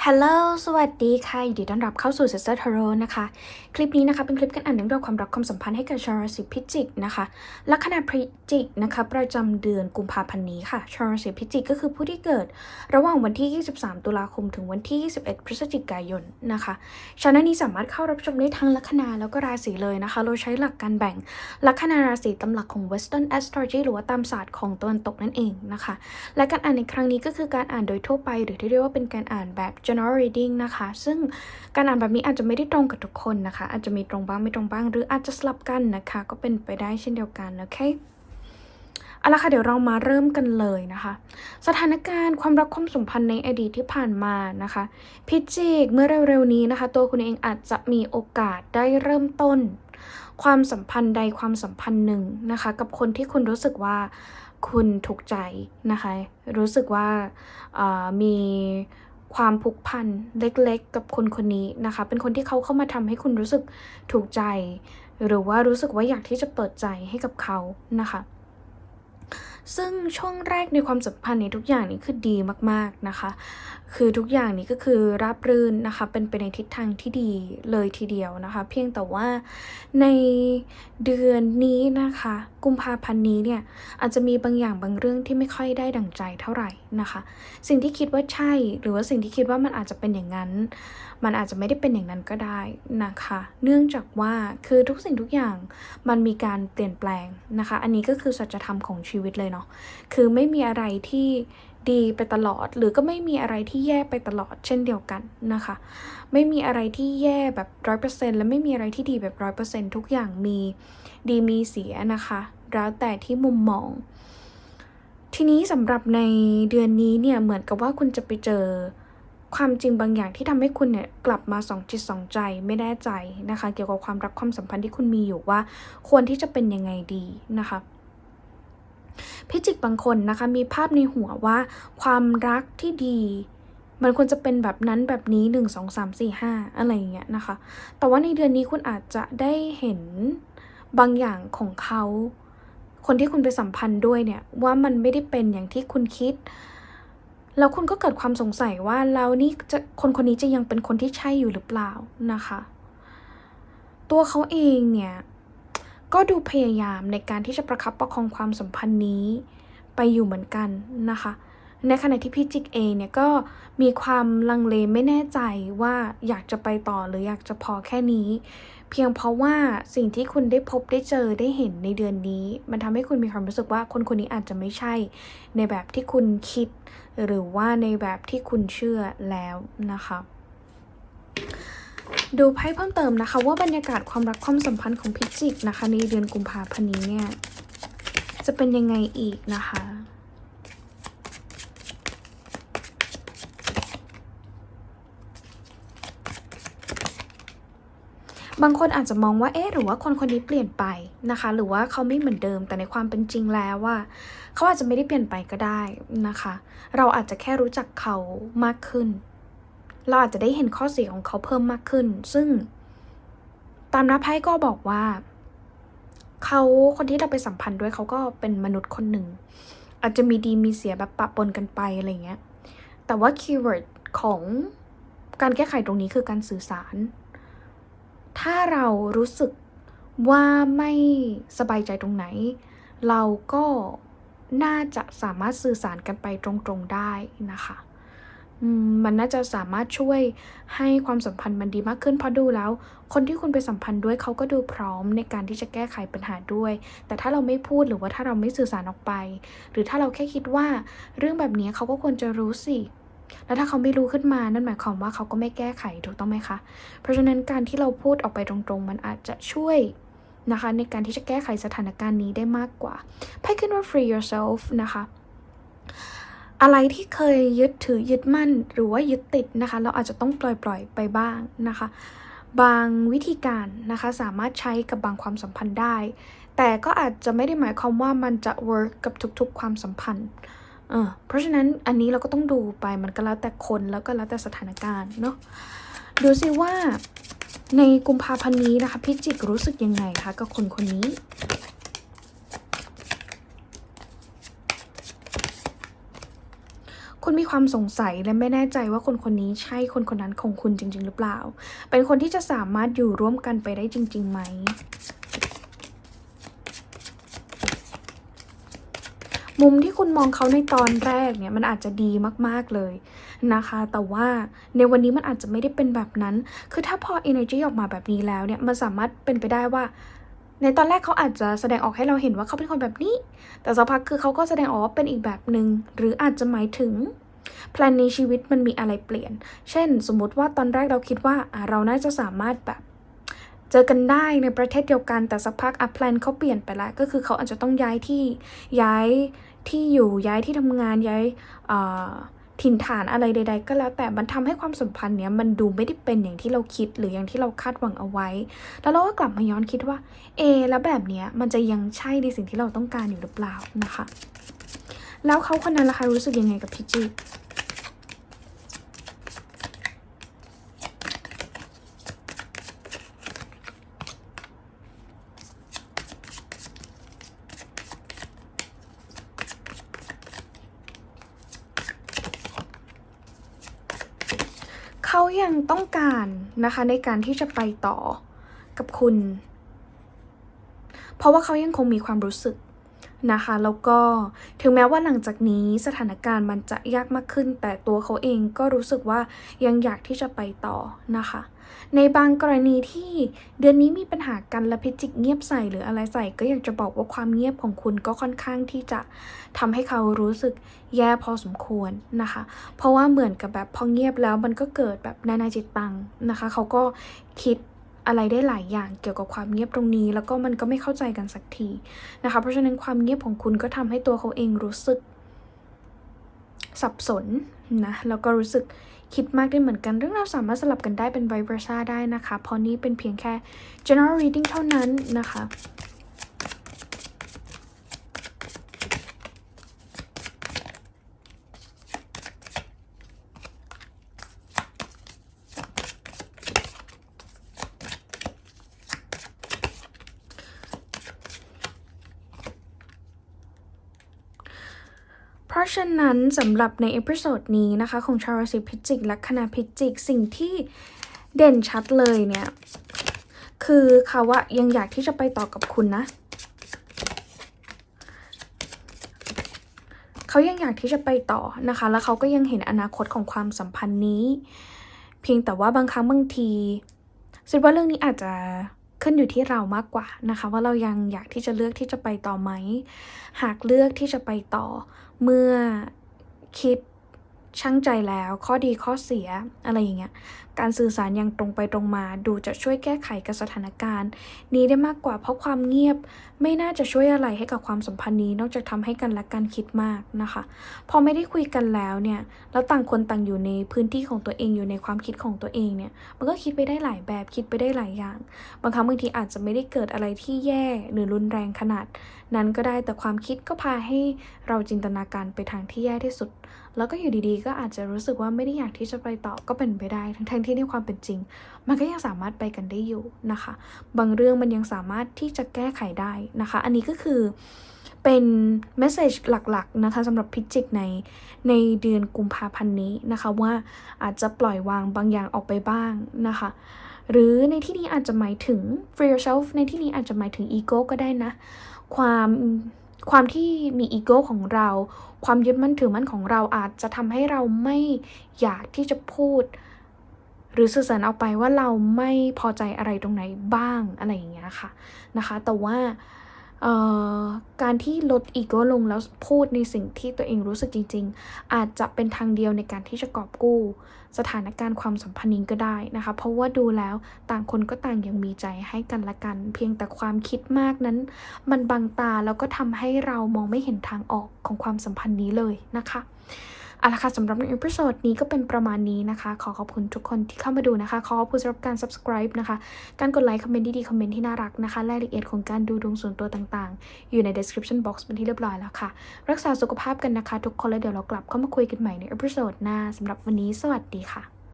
ฮัลโหล สวัสดีค่ะ ยินดีต้อนรับเข้าสู่ Sister Tarot นะคะ คลิปนี้นะคะเป็นคลิปการอ่านเรื่องราวความรักความสัมพันธ์ให้กับชาวราศีพิจิกนะคะ ลัคนาพิจิกนะคะ ประจำเดือนกุมภาพันธ์นี้ค่ะ ชาวราศีพิจิกก็คือผู้ที่เกิด ระหว่างวันที่ 23 ตุลาคมถึงวันที่ 21 พฤศจิกายนนะคะ ชาแนลนี้สามารถเข้ารับชมได้ทั้งลัคนาแล้วก็ราศีเลยนะคะ เราใช้หลักการแบ่งลัคนาราศีตามหลักของ Western Astrology หรือว่าตามศาสตร์ของตะวันตกนั่นเองนะคะ และการอ่านในครั้งนี้ก็คือการอ่านโดยทั่วไป หรือที่เรียกว่าเป็นการอ่านแบบ general reading นะคะ ซึ่งการอ่านแบบนี้อาจจะไม่ได้ตรงกับทุกคนนะคะ อาจจะมีตรงบ้างไม่ตรงบ้าง หรืออาจจะสลับกันนะคะ ก็เป็นไปได้เช่นเดียวกัน โอเคเอาละค่ะ เดี๋ยวเรามาเริ่มกันเลยนะคะ สถานการณ์ความรักความสัมพันธ์ในอดีตที่ผ่านมานะคะ พิจิกเมื่อเร็วๆนี้นะคะ ตัวคุณเองอาจจะมีโอกาสได้เริ่มต้น ความสัมพันธ์ใดความสัมพันธ์หนึ่งนะคะ กับคนที่คุณรู้สึกว่าคุณถูกใจนะคะ รู้สึกว่ามี ความผูกพันเล็กๆ กับคนคนนี้นะคะ เป็นคนที่เขาเข้ามาทำให้คุณรู้สึกถูกใจ หรือว่ารู้สึกว่าอยากที่จะเปิดใจให้กับเขานะคะ ซึ่งช่วงแรกในความสัมพันธ์ในทุกอย่างนี้คือดีมากๆนะคะ คือทุกอย่างนี้ก็คือราบรื่นนะคะ เป็นไปในทิศทางที่ดีเลยทีเดียวนะคะ เพียงแต่ว่าในเดือนนี้นะคะ กุมภาพันธ์นี้เนี่ยอาจจะมีบางอย่างบางเรื่องที่ไม่ค่อยได้ดั่งใจเท่าไหร่นะคะ สิ่งที่คิดว่าใช่ หรือว่าสิ่งที่คิดว่ามันอาจจะเป็นอย่างนั้น มันอาจจะไม่ได้เป็นอย่างนั้นก็ได้นะคะ เนื่องจากว่าคือทุกสิ่งทุกอย่างมันมีการเปลี่ยนแปลงนะคะ อันนี้ก็คือสัจธรรมของชีวิตเลยเนาะคือไม่มีอะไรที่ ดีไปตลอด หรือก็ไม่มีอะไรที่แย่ไปตลอดเช่นเดียวกันนะคะ ไม่มีอะไรที่แย่แบบร้อยเปอร์เซ็นและไม่มีอะไรที่ดีแบบร้อยเปอร์เซ็นทุกอย่างมีดีมีเสียนะคะ แล้วแต่ที่มุมมอง ทีนี้สำหรับในเดือนนี้เนี่ยเหมือนกับว่าคุณจะไปเจอความจริงบางอย่างที่ทำให้คุณเนี่ยกลับมาสองจิตสองใจไม่แน่ใจนะคะ เกี่ยวกับความรักความสัมพันธ์ที่คุณมีอยู่ว่า ควรที่จะเป็นยังไงดีนะคะ พิจิกบางคนนะคะมีภาพในหัวว่า ความรักที่ดี มันควรจะเป็นแบบนั้นแบบนี้หนึ่งสองสามสี่ห้าอะไรอย่างเงี้ยนะคะ แต่ว่าในเดือนนี้คุณอาจจะได้เห็นบางอย่างของเขาคนที่คุณไปสัมพันธ์ด้วยเนี่ยว่ามันไม่ได้เป็นอย่างที่คุณคิด แล้วคุณก็เกิดความสงสัยว่าแล้วนี่จะคนคนนี้จะยังเป็นคนที่ใช่อยู่หรือเปล่านะคะ ตัวเขาเองเนี่ย ก็ดูพยายามในการที่จะประคับประคองความสัมพันธ์นี้ไปอยู่เหมือนกันนะคะ ในขณะที่พี่จิกเองเนี่ยก็มีความลังเลไม่แน่ใจว่าอยากจะไปต่อหรืออยากจะพอแค่นี้ เพียงเพราะว่าสิ่งที่คุณได้พบได้เจอได้เห็นในเดือนนี้ มันทำให้คุณมีความรู้สึกว่าคนคนนี้อาจจะไม่ใช่ ในแบบที่คุณคิด หรือว่าในแบบที่คุณเชื่อแล้วนะคะ ดูไพ่เพิ่มเติมนะคะ ว่าบรรยากาศความรักความสัมพันธ์ของพิจิกนะคะ ในเดือนกุมภาพันธ์นี้เนี่ย จะเป็นยังไงอีกนะคะ บางคนอาจจะมองว่าเอ๊ะหรือว่าคนคนนี้เปลี่ยนไปนะคะ หรือว่าเขาไม่เหมือนเดิมแต่ในความเป็นจริงแล้วว่า เขาอาจจะไม่ได้เปลี่ยนไปก็ได้นะคะ เราอาจจะแค่รู้จักเขามากขึ้น เราอาจจะได้เห็นข้อเสียของเขาเพิ่มมากขึ้น ซึ่งตามนับไพ่ก็บอกว่า เขาคนที่เราไปสัมพันธ์ด้วยเขาก็เป็นมนุษย์คนหนึ่ง อาจจะมีดีมีเสียแบบปะปนกันไปอะไรเงี้ย แต่ว่าคีย์เวิร์ดของการแก้ไขตรงนี้คือการสื่อสาร ถ้าเรารู้สึกว่าไม่สบายใจตรงไหน เราก็น่าจะสามารถสื่อสารกันไปตรงๆได้นะคะ มันน่าจะสามารถช่วยให้ความสัมพันธ์มันดีมากขึ้นเพราะดูแล้ว คนที่คุณไปสัมพันธ์ด้วยเขาก็ดูพร้อมในการที่จะแก้ไขปัญหาด้วย แต่ถ้าเราไม่พูดหรือว่าถ้าเราไม่สื่อสารออกไป หรือถ้าเราแค่คิดว่าเรื่องแบบนี้เขาก็ควรจะรู้สิแล้วถ้าเขาไม่รู้ขึ้นมานั่นหมายความว่าเขาก็ไม่แก้ไขถูกต้องไหมคะ เพราะฉะนั้นการที่เราพูดออกไปตรงๆ มันอาจจะช่วยนะคะ ในการที่จะแก้ไขสถานการณ์นี้ได้มากกว่าไพ่ขึ้นว่า free yourself นะคะ อะไรที่เคยยึดถือยึดมั่นหรือว่ายึดติดนะคะ เราอาจจะต้องปล่อยๆไปบ้างนะคะ บางวิธีการนะคะสามารถใช้กับบางความสัมพันธ์ได้ แต่ก็อาจจะไม่ได้หมายความว่ามันจะ work กับทุกๆ ความสัมพันธ์เออเพราะฉะนั้นอันนี้เราก็ต้องดูไปมันก็แล้วแต่คนแล้วก็แล้วแต่สถานการณ์เนาะดูสิว่าในกุมภาพันธ์นี้นะคะพิจิกรู้สึกยังไงคะกับคนคนนี้ คุณมีความสงสัยและไม่แน่ใจว่าคนคนนี้ใช่คนคนนั้นของคุณจริง ๆ หรือเปล่า เป็นคนที่จะสามารถอยู่ร่วมกันไปได้จริงๆไหมมุมที่คุณมองเขาในตอนแรกเนี่ยมันอาจจะดีมากๆเลยนะคะ แต่ว่าในวันนี้มันอาจจะไม่ได้เป็นแบบนั้น คือถ้าพอ energy ออกมาแบบนี้แล้วเนี่ยมันสามารถเป็นไปได้ว่า ในตอนแรกเขาอาจจะแสดงออกให้เราเห็นว่าเขาเป็นคนแบบนี้ แต่สักพักคือเขาก็แสดงออกว่าเป็นอีกแบบหนึง่งหรืออาจจะหมายถึงแพลนในชีวิตมันมีอะไรเปลี่ยน เช่น สมมุติว่าตอนแรกเราคิดว่าเราน่าจะสามารถแบบเจอกันได้ในประเทศเดียวกันแต่สักพักอัพแพลนเขาเปลี่ยนไปล้วก็คือเขาอาจจะต้องย้ายที่ย้ายที่อยู่ย้ายที่ทำงานย้ายอ ถิ่นฐานอะไรใด ๆ ก็แล้วแต่มันทำให้ความสัมพันธ์เนี้ยมันดูไม่ได้เป็นอย่างที่เราคิดหรืออย่างที่เราคาดหวังเอาไว้ แล้วเราก็กลับมาย้อนคิดว่าเอแล้วแบบเนี้ยมันจะยังใช่ในสิ่งที่เราต้องการอยู่หรือเปล่านะคะ แล้วเขาคนนั้นล่ะคะรู้สึกยังไงกับพี่จี เขายังต้องการนะคะในการที่จะไปต่อกับคุณ เพราะว่าเขายังคงมีความรู้สึก นะคะ แล้วก็ถึงแม้ว่าหลังจากนี้สถานการณ์มันจะยากมากขึ้น แต่ตัวเขาเองก็รู้สึกว่ายังอยากที่จะไปต่อนะคะ ในบางกรณีที่เดือนนี้มีปัญหากันและพิจิกเงียบใส่หรืออะไรใส่ก็อยากจะบอกว่าความเงียบของคุณก็ค่อนข้างที่จะทำให้เขารู้สึกแย่พอสมควรนะคะ เพราะว่าเหมือนกับแบบพอเงียบแล้วมันก็เกิดแบบนานาจิตตังนะคะ เขาก็คิด อะไรได้หลายอย่างเกี่ยวกับความเงียบตรงนี้ แล้วก็มันก็ไม่เข้าใจกันสักทีนะคะ เพราะฉะนั้นความเงียบของคุณก็ทำให้ตัวเขาเองรู้สึก สับสนนะแล้วก็รู้สึกคิดมากได้เหมือนกันเรื่องราวสามารถสลับกันได้เป็นไวเวอร์ชาได้นะคะ เพราะนี้เป็นเพียงแค่ general reading เท่านั้นนะคะ เพราะฉะนั้นสำหรับในเอพิโซดนี้นะคะ ของชาวราศีพิจิก และคณะพิจิก สิ่งที่เด่นชัดเลยเนี่ย คือเขาว่ายังอยากที่จะไปต่อกับคุณนะ เขายังอยากที่จะไปต่อนะคะ แล้วเขาก็ยังเห็นอนาคตของความสัมพันธ์นี้ เพียงแต่ว่าบางครั้งบางทีคิดว่าเรื่องนี้อาจจะ ขึ้นอยู่ที่เรามากกว่านะคะ ว่าเรายังอยากที่จะเลือกที่จะไปต่อไหม หากเลือกที่จะไปต่อเมื่อคิด ชั่งใจแล้ว ข้อดีข้อเสียอะไรอย่างเงี้ย การสื่อสารอย่างตรงไปตรงมา ดูจะช่วยแก้ไขกับสถานการณ์ นี้ได้มากกว่าเพราะความเงียบ ไม่น่าจะช่วยอะไรให้กับความสัมพันธ์นี้ นอกจากทำให้กันและกันคิดมากนะคะ พอไม่ได้คุยกันแล้วเนี่ย แล้วต่างคนต่างอยู่ในพื้นที่ของตัวเองอยู่ในความคิดของตัวเองเนี่ย มันก็คิดไปได้หลายแบบ คิดไปได้หลายอย่าง บางครั้งบางทีอาจจะไม่ได้เกิดอะไรที่แย่หรือรุนแรงขนาด นั้นก็ได้ แต่ความคิดก็พาให้เราจินตนาการไปทางที่แย่ที่สุด แล้วก็อยู่ดีๆ ก็อาจจะรู้สึกว่าไม่ได้อยากที่จะไปต่อก็เป็นไปได้ ทั้งๆที่ในความเป็นจริง มันก็ยังสามารถไปกันได้อยู่นะคะ บางเรื่องมันยังสามารถที่จะแก้ไขได้นะคะ อันนี้ก็คือเป็นเมสเซจหลักๆนะคะสำหรับพิจิกในในเดือนกุมภาพันธ์นี้นะคะ ว่าอาจจะปล่อยวางบางอย่างออกไปบ้างนะคะหรือในที่นี้อาจจะหมายถึง free yourself ในที่นี้อาจจะหมายถึง ego ก็ได้นะ ความ ความที่มีอีโก้ของเรา ความยึดมั่นถือมั่นของเราอาจจะทำให้เราไม่อยากที่จะพูด หรือสื่อสารออกไปว่าเราไม่พอใจอะไรตรงไหนบ้างอะไรอย่างเงี้ยค่ะนะคะ แต่ว่า การที่ลดอีโก้ลงแล้วพูดในสิ่งที่ตัวเองรู้สึกจริง ๆ อาจจะเป็นทางเดียวในการที่จะกอบกู้ สถานการณ์ความสัมพันธ์นี้ก็ได้นะคะ เพราะว่าดูแล้วต่างคนก็ต่างยังมีใจให้กันและกัน เพียงแต่ความคิดมากนั้น มันบังตาแล้วก็ทำให้เรามองไม่เห็นทางออกของความสัมพันธ์นี้เลยนะคะ เอาละค่ะสำหรับในเอพิโซดนี้ก็เป็นประมาณนี้นะคะ ขอขอบคุณทุกคนที่เข้ามาดูนะคะ ขอขอบคุณสำหรับการ subscribe นะคะ การกดไลค์คอมเมนต์ดีๆคอมเมนต์ที่น่ารักนะคะรายละเอียดของการดูดวงส่วนตัวต่างๆ อยู่ใน description box เป็นที่เรียบร้อยแล้วค่ะ รักษาสุขภาพกันนะคะ ทุกคนแล้วเดี๋ยวเรากลับเข้ามาคุยกันใหม่ในเอพิโซดหน้าสำหรับวันนี้สวัสดีค่ะ